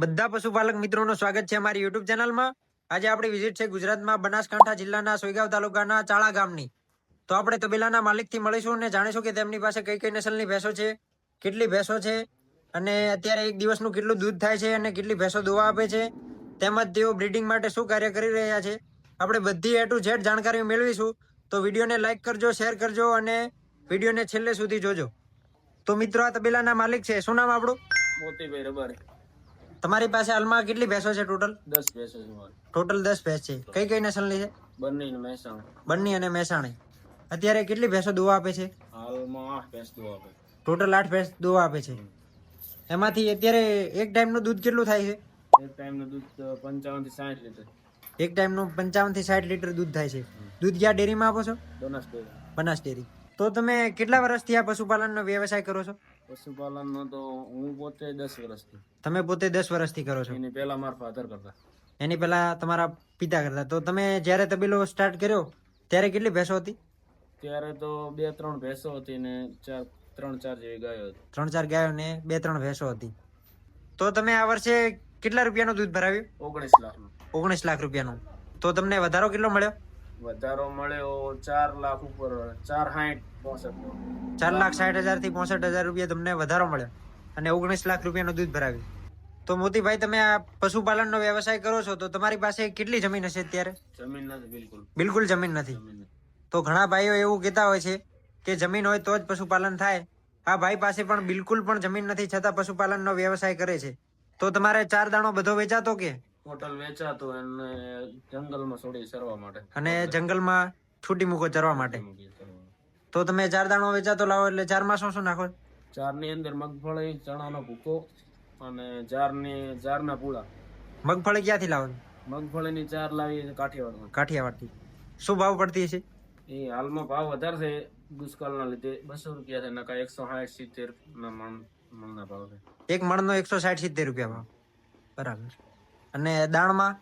બધા પશુપાલક મિત્રોનું સ્વાગત છે અમારી યુટ્યુબ ચેનલમાં. આજે આપણી વિઝિટ છે ગુજરાતમાં બનાસકાંઠા જિલ્લાના સોયગાંવ તાલુકાના ચાળા ગામની. તો આપણે તબેલાના માલિકથી મળીશું અને જાણીશું કે તેમની પાસે કઈ કઈ નસલની ભેંસો છે, કેટલી ભેંસો છે, અને અત્યારે એક દિવસનું કેટલું દૂધ થાય છે અને કેટલી ભેંસો દોવા આપે છે. તેમજ તેઓ બ્રીડિંગ માટે શું કાર્ય કરી રહ્યા છે. આપણે બધી એ ટુ ઝેડ જાણકારી મેળવીશું. તો વિડીયોને લાઇક કરજો, શેર કરજો અને વિડીયોને છેલ્લે સુધી જોજો. તો મિત્રો, આ તબેલાના માલિક છે. શું નામ આપણું? મોતીભાઈ રબારી. તમારી પાસે હાલમાં કેટલી ભેંસો છે ટોટલ દસ ભેંસો છે ટોટલ દસ ભેંસ છે. કઈ કઈ નસલની છે? બન્ની અને મહેસાણી. બંની અને મહેસાણી. અત્યારે કેટલી ભેંસો દોવા આપે છે? હાલમાં આઠ ભેંસ દો આપે. ટોટલ આઠ ભેંસ દુવા આપે છે. એમાંથી અત્યારે એક ટાઈમનું દૂધ કેટલું થાય છે? એક ટાઈમનું દૂધ પંચાવનથી સાઠ લીટર. એક ટાઈમનું પંચાવનથી સાઠ લીટર દૂધ થાય છે. દૂધ ક્યાં ડેરીમાં આપો છો? Banas dairy Banas dairy. તો તમે કેટલા વર્ષથી આ પશુપાલનનો વ્યવસાય કરો છો? પશુપાલન તો હું પોતે દસ વર્ષથી. તમે પોતે દસ વર્ષથી કરો છો? એની પહેલા મારા ફાધર કરતા. એની પહેલા તમારા પિતા કરતા. તો તમે જ્યારે તબેલો સ્ટાર્ટ કર્યો ત્યારે કેટલી ભેંસો હતી? ત્યારે તો બે ત્રણ ભેંસો હતી ને ચાર ત્રણ ચાર જેવી ગાયો હતી. ત્રણ ચાર ગાયો ને બે ત્રણ ભેંસો હતી. તો તમે આ વર્ષે કેટલા રૂપિયાનું દૂધ ભરાવ્યું? ઓગણીસ લાખ ઓગણીસ લાખ રૂપિયાનું. તો તમને વધારો કેટલો મળ્યો? વધારો મળ્યો ચાર લાખ ઉપર ચાર સાઠ પોસઠ. ચાર લાખ સાઠ હજારથી પોસઠ હજાર રૂપિયા તમને વધારો મળ્યો અને ઓગણીસ લાખ રૂપિયાનું દૂધ ભરાવ્યું. તો મોતીભાઈ તમે આ પશુપાલનનો વ્યવસાય કરો છો તો તમારી પાસે કેટલી જમીન હશે અત્યારે? જમીન નથી બિલકુલ. બિલકુલ જમીન નથી. તો ઘણા ભાઈઓ એવું કહેતા હોય છે કે જમીન હોય તો જ પશુપાલન થાય. આ ભાઈ પાસે પણ બિલકુલ પણ જમીન નથી છતાં પશુપાલનનો વ્યવસાય કરે છે. તો તમારે ચાર દાણો બધો વેચાતો કે? હોટલ વેચાતું અને જંગલમાં છોડી ચરવા માટે. અને જંગલમાં છૂટી મૂકો ચરવા માટે. તો તમે ચાર દાણો વેચાતો લાવો એટલે ચારમાં શું શું નાખો? ચારની અંદર મગફળી ચણાનો ભૂકો અને જારની જારના પૂળા. મગફળી ક્યાંથી લાવો? મગફળીની ચાર લાવી કાઠિયાવાડમાં. કાઠિયાવાડથી. શું ભાવ પડતી હશે? એ હાલમાં ભાવ વધારે છે. દુષ્કાળના લીધે બસો રૂપિયા છે નકા એકસો સાઠ સિત્તેર ના મણ મણના ભાવ છે. એક મણનો એકસો સાઠ સિત્તેર રૂપિયા ભાવ. બરાબર. અને દાણમાં?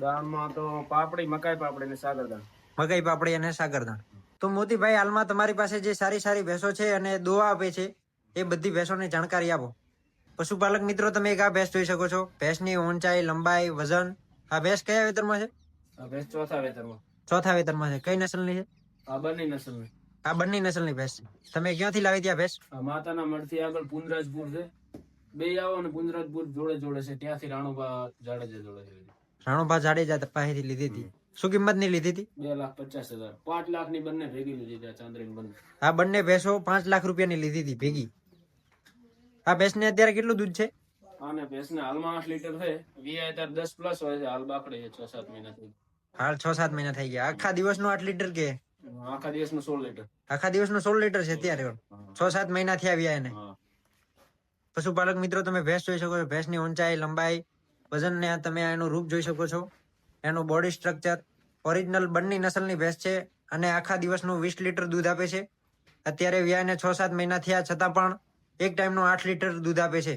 દાળમાં તો પાપડી મકાઈ પાપડી ને સાગરદાણ. મકાઈ પાપડી અને સાગરદાણ. તો મોતીભાઈ હાલમાં તમારી પાસે જે સારી સારી ભેંસો છે અને દોવા આપે છે એ બધી ભેંસોની જાણકારી આપો. પશુપાલક મિત્રો તમે એક આ ભેંસ જોઈ શકો છો. ભેંસની ઊંચાઈ લંબાઈ વજન આ ભેંસ કયા વેતરમાં છે? આ ભેંસ ચોથા વેતરમાં. ચોથા વેતરમાં છે. કઈ નસલની છે? આ બંને નસલની. આ બંને નસલની ભેંસ છે. તમે ક્યાંથી લાવી ત્યાં ભેંસ? માતાના મઢથી આગળ પુનરાજપુર છે. બે આવો ને પુંદરાજપુર જોડે જોડે છે. ત્યાંથી રાણુભા જાડેજા જોડે છે રાણુભા જાડેજા પાસેથી લીધી હતી. શું કિંમતની લીધી હતી? બે લાખ પચાસ હજાર. પાંચ લાખની બંને ભેગી લીધી હતી ચાંદ્રીની બંને. આ બંને ભેંસો પાંચ લાખ રૂપિયાની લીધી હતી ભેગી. આ ભેંસને અત્યારે કેટલું દૂધ છે? આને હાલ હાલમાં આઠ લીટર છે. વીઆઈ તાર દસ પ્લસ હોય છે. હાલ બાકડે છે છ સાત મહિનાથી હાલ છ સાત મહિના થઈ ગયા. આખા દિવસનું આઠ લીટર કે? આખા દિવસનું સોળ લીટર. આખા દિવસનું સોળ લીટર છે અત્યારે છ સાત મહિના થયા આવ્યા એને. પશુપાલક મિત્રો, તમે ભેંસ જોઈ શકો છો. ભેંસની ઊંચાઈ, લંબાઈ વજન ને તમે એનું રૂપ જોઈ શકો છો. એનું બોડી સ્ટ્રક્ચર ઓરિજિનલ બંને નસલની ભેંસ છે અને આખા દિવસનું વીસ લીટર દૂધ આપે છે. અત્યારે વ્યાયને છ સાત મહિના થયા છતાં પણ એક ટાઈમનું આઠ લીટર દૂધ આપે છે.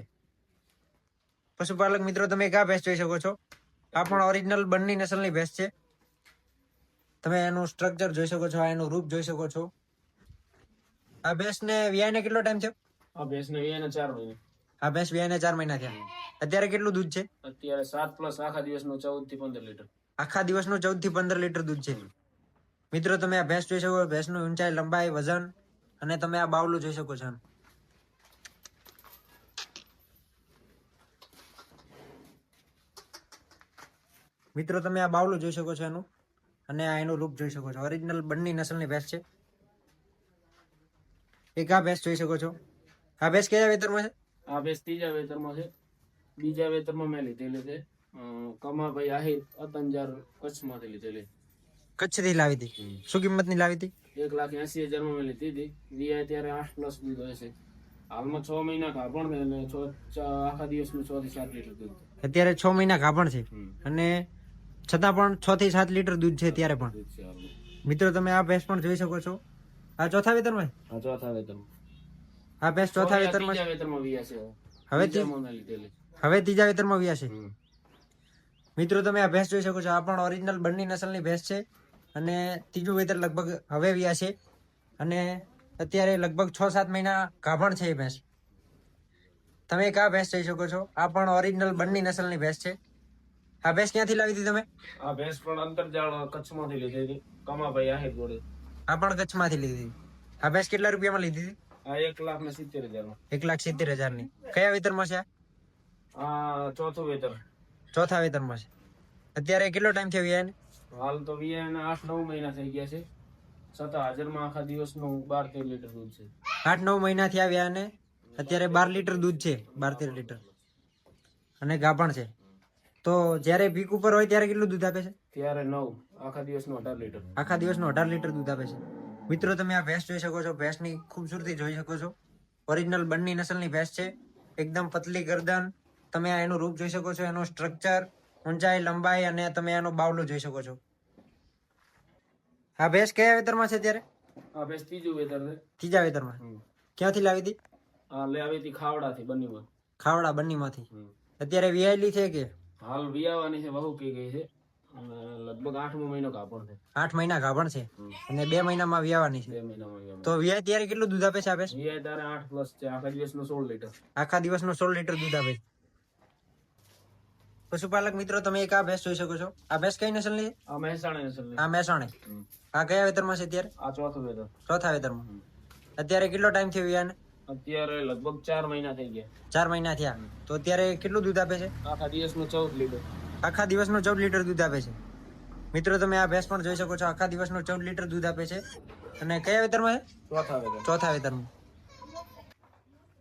પશુપાલક મિત્રો, તમે એક આ ભેંસ જોઈ શકો છો? આ પણ ઓરિજિનલ બંને નસલની ભેંસ છે. તમે એનું સ્ટ્રક્ચર જોઈ શકો છો એનું રૂપ જોઈ શકો છો. આ ભેંસને વ્યાયને કેટલો ટાઈમ થયો આ ભેંસને વીઆઈ ચાર મહિના. આ ભેંસ બે ને ચાર મહિના થયા. અત્યારે કેટલું દૂધ છે? અત્યારે સાત પ્લસ આખા દિવસનું ચૌદથી પંદર લીટર. આખા દિવસનું ચૌદથી પંદર લીટર દૂધ છે. મિત્રો તમે આ ભેંસ જોઈ શકો છો ભેંસનું ઊંચાઈ લંબાઈ વજન અને તમે આ બાવલું જોઈ શકો છો મિત્રો તમે આ બાવલું જોઈ શકો છો એનું અને આ એનું રૂપ જોઈ શકો છો. ઓરિજિનલ બંને નસલની ભેંસ છે. એક આ ભેંસ જોઈ શકો છો. આ ભેંસ કયા વેતરમાં છે? આ ભેંસ ત્રીજા વેતરમાં છે. બીજા વેતરમાં મેં લીધેલી છે. કમાભાઈ આહિર અતંજાર કચ્છમાંથી લીધેલી. કચ્છથી લાવી હતી શું કિંમતની લાવી હતી? એક લાખ એસી હજારમાં મેં લીધી હતી. વીઆઈ ત્યારે આઠ પ્લસ દૂધ હોય છે. હાલમાં છ મહિના ગાભણ છે અને છ આખા દિવસનું છ થી સાત લીટર દૂધ અત્યારે છ મહિના ગાભણ છે. અને છતાં પણ છ થી સાત લીટર દૂધ છે ત્યારે પણ. મિત્રો તમે આ ભેંસ પણ જોઈ શકો છો. આ ચોથા વેતરમાં? હા ચોથા વેતરમાં. આ ભેંસ ચોથા વેતરમાં હવે હવે ત્રીજા વેતરમાં વ્યા છે. મિત્રો તમે આ ભેંસ જોઈ શકો છો. આ પણ ઓરિજિનલ બંને નસલની ભેંસ છે અને ત્રીજું વેતર લગભગ હવે વ્યા છે. અને અત્યારે લગભગ છ સાત મહિના ગાભણ છે એ ભેંસ. તમે એક આ ભેંસ જોઈ શકો છો. આ પણ ઓરિજિનલ બંની નસલની ભેંસ છે. આ ભેંસ ક્યાંથી લાવી હતી તમે? આ ભેંસ પણ અંતરજાળ કચ્છમાંથી લીધી હતી. કમાભાઈ આહિર જોડે આ પણ કચ્છમાંથી લીધી આ ભેંસ કેટલા રૂપિયામાં લીધી હતી? એક લાખ ને સિત્તેર હજારમાં એક લાખ સિત્તેર હજારની કયા વેતરમાં છે ચોથું વેતર. ચોથા વેતરમાં છે. અત્યારે કેટલો ટાઈમ થયો વ્યાને હાલ તો વીઆઈને આઠ નવ મહિના થઈ ગયા છે. છતાં હાજરમાં આખા દિવસનું બાર તેર લીટર દૂધ છે. આઠ નવ મહિનાથી આવ્યા અને અત્યારે બાર લીટર દૂધ છે બાર તેર લીટર. અને ગાભણ છે. તો જ્યારે પીક ઉપર હોય ત્યારે કેટલું દૂધ આપે છે? ત્યારે નવ. આખા દિવસનું અઢાર લીટર. આખા દિવસનું અઢાર લીટર દૂધ આપે છે. મિત્રો તમે આ ભેંસ જોઈ શકો છો. ભેંસની ખૂબસૂરતી જોઈ શકો છો. ઓરિજિનલ બંની નસલની ભેંસ છે. એકદમ પતલી ગરદન. તમે આ એનું રૂપ જોઈ શકો છો. એનું સ્ટ્રક્ચર ઊંચાઈ લંબાઈ અને તમે એનો બાવલો જોઈ શકો છો. આ ભેંસ કયા વેતરમાં છે ત્યારે આ ભેંસ ત્રીજું વેતર છે. ત્રીજા વેતરમાં. ક્યાંથી લાવી હતી? આ લે આવી હતી ખાવડાથી બન્નીમાં ખાવડા બન્નીમાંથી અત્યારે વિયાયેલી છે કે? હાલ વિયાવાની છે બહુ કઈ ગઈ છે. લગભગ આઠમો મહિનો કાપડ છે. આઠ મહિના ગાભણ છે? અને બે મહિનામાં વિયાવાની છે? બે મહિનામાં તો વિયાય ત્યારે કેટલું દૂધ આપે છે આ ભેંસ વિયાય તારે આઠ પ્લસ છે. આખા દિવસનું સોળ લીટર. આખા દિવસનું સોળ લીટર દૂધ આપે પશુપાલક મિત્રો તમે એક આ ભેંસ જોઈ શકો છો. આ ભેંસ કઈ નસલની આ મહેસાણા. આ મહેસાણે. આ કયા વેતરમાં છે અત્યારે? આ ચોથું વેતર ચોથા વેતરમાં અત્યારે કેટલો ટાઈમ થયો વિયાને? અત્યારે લગભગ ચાર મહિના થઈ ગયા. ચાર મહિના થયા. તો અત્યારે કેટલું દૂધ આપે છે? આખા દિવસનું ચૌદ લીટર. આખા દિવસનો ચૌદ લીટર દૂધ આપે છે. મિત્રો તમે આ ભેંસ પણ જોઈ શકો છો આખા દિવસનો ચૌદ લીટર દૂધ આપે છે. અને કયા વેતરમાં છે? ચોથા વેતરમાં.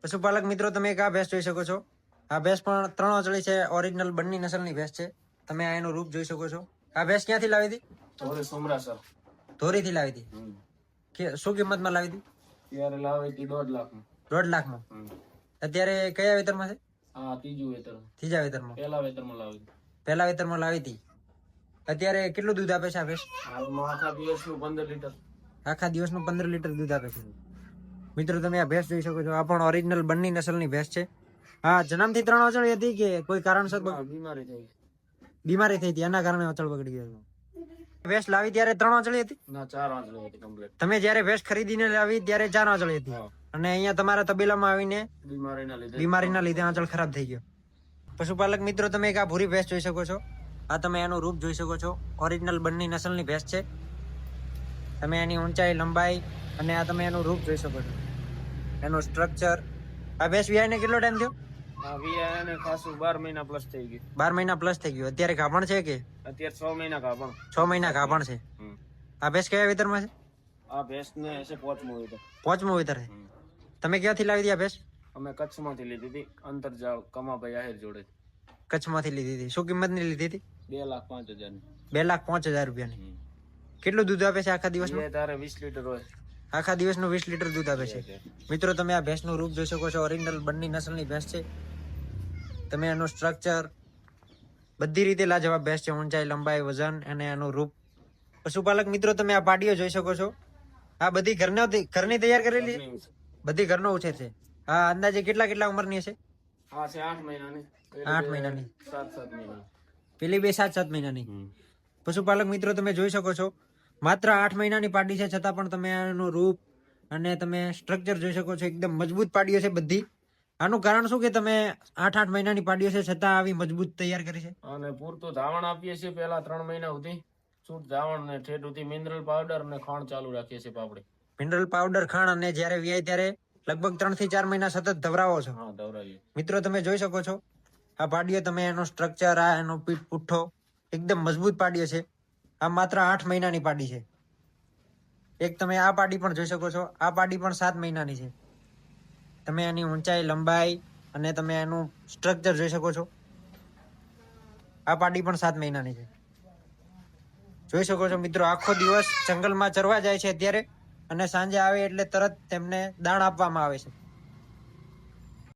પશુપાલક મિત્રો તમે એક આ ભેંસ જોઈ શકો છો. આ ભેંસ પણ ત્રણ અચળી છે ઓરિજિનલ બંની નસલની ભેંસ છે. તમે આ એનું રૂપ જોઈ શકો છો. આ ભેંસ ક્યાંથી લાવી હતી? થોડી ધોરીથી લાવી હતી? કે શું કિંમતમાં લાવી હતી? ત્યારે લાવી હતી દોઢ લાખ દોઢ લાખમાં? અત્યારે કયા વેતરમાં છે? હા ત્રીજું વેતર. ત્રીજા વેતરમાં. પહેલા વેતરમાં લાવી. પહેલા વેતરમાં લાવી હતી. અત્યારે કેટલું દૂધ આપે છે આ ભેંસ? આખા દિવસનું પંદર લીટર. આખા દિવસનું પંદર લીટર દૂધ આપે છે. મિત્રો તમે આ ભેંસ જોઈ શકો છો. આ પણ ઓરિજિનલ બંની નસલની ભેંસ છે. હા જન્મથી ત્રણ અચળ હતી કે કોઈ કારણસર બીમારી થઈ બીમારી થઈ હતી એના કારણે અચળ બગડી ગયો ભેંસ લાવી ત્યારે ત્રણ અચળી હતી? ના ચાર આંચળી હતી કમ્પ્લીટ તમે જ્યારે ભેંસ ખરીદીને લાવી ત્યારે ચાર અચળી હતી. અને અહીંયા તમારા તબેલામાં આવીને બીમારીના લીધે. બીમારીના લીધે આંચળ ખરાબ થઈ ગયો. પશુપાલક મિત્રો તમે એક આ ભૂરી ભેંસ જોઈ શકો છો. આ તમે એનું રૂપ જોઈ શકો છો. ઓરિજિનલ બંને નસલની ભેંસ છે. તમે એની ઊંચાઈ લંબાઈ અને આ તમે એનું રૂપ જોઈ શકો છો. એનું સ્ટ્રક્ચર આ ભેંસ વિયાને કેટલો ટાઈમ થયો? હા વિયા એને ખાસું બાર મહિના પ્લસ થઈ ગયું. બાર મહિના પ્લસ થઈ ગયું. અત્યારે ગાભણ છે કે? અત્યારે છ મહિના ગાભણ. છ મહિના ગાભણ છે. આ ભેંસ કયા વિતરમાં છે? આ ભેંસ ને હશે પોચમું વેતર. પાંચમું વેતર છે. તમે ક્યાંથી લાવી દીધી આ ભેંસ? અમે કચ્છમાંથી લીધી હતી. અંતરજાળ કમાભાઈ આહિર જોડે. કચ્છમાંથી લીધી હતી. શું કિંમતની લીધી હતી? બે લાખ પાંચ હજાર બે લાખ પાંચ હજાર રૂપિયાની. કેટલું દૂધ આપે છે આખા દિવસનું? તારે વીસ લીટર હોય. આખા દિવસનું વીસ લીટર દૂધ આપે છે. મિત્રો તમે આ ભેંસનું રૂપ જોઈ શકો છો. ઓરિજિનલ બંની નસલની ભેંસ છે. તમે એનું સ્ટ્રક્ચર બધી રીતે લાજવાબ ભેંસ છે. ઊંચાઈ લંબાઈ વજન અને એનું રૂપ. પશુપાલક મિત્રો તમે આ પાડીઓ જોઈ શકો છો. આ બધી ઘરના ઘરની તૈયાર કરેલી? બધી ઘરનો ઉછેર છે. આ અંદાજે કેટલા કેટલા ઉંમરની હશે? હા છે આઠ મહિનાની. આઠ મહિનાની. સાત સાત મહિના પેલી બે સાત સાત મહિનાની. પશુપાલક મિત્રો તમે જોઈ શકો છો. માત્ર આઠ મહિનાની પાડી છે છતાં પણ તમે આનું રૂપ અને તમે સ્ટ્રક્ચર જોઈ શકો છો. એકદમ મજબૂત પાડીઓ છે બધી. આનું કારણ શું કે તમે આઠ આઠ મહિનાની પાડીઓ છે છતાં આવી મજબૂત તૈયાર કરી છે? અને પૂરતું ધાવણ આપીએ છીએ પેલા ત્રણ મહિના સુધી. છૂટ ધાવણ ને ઠેઠ સુધી મિનરલ પાવડર અને ખાણ ચાલુ રાખીએ છીએ પાપડી. મિનરલ પાવડર ખાણ અને જ્યારે વ્યાય ત્યારે લગભગ ત્રણથી ચાર મહિના સતત ધવરાવો છો. હા મિત્રો તમે જોઈ શકો છો આ પાડીએ તમે એનો સ્ટ્રક્ચર આ એનો પીઠ પુઠ્ઠો એકદમ મજબૂત પાડીએ છે. આ માત્ર આઠ મહિનાની પાડી છે. એક તમે આ પાડી પણ જોઈ શકો છો આ પાડી પણ સાત મહિનાની છે. તમે એની ઊંચાઈ લંબાઈ અને તમે એનું સ્ટ્રક્ચર જોઈ શકો છો. આ પાડી પણ સાત મહિનાની છે. જોઈ શકો છો મિત્રો આખો દિવસ જંગલમાં ચરવા જાય છે અત્યારે. અને સાંજે આવે એટલે તરત તેમને દાણ આપવામાં આવે છે.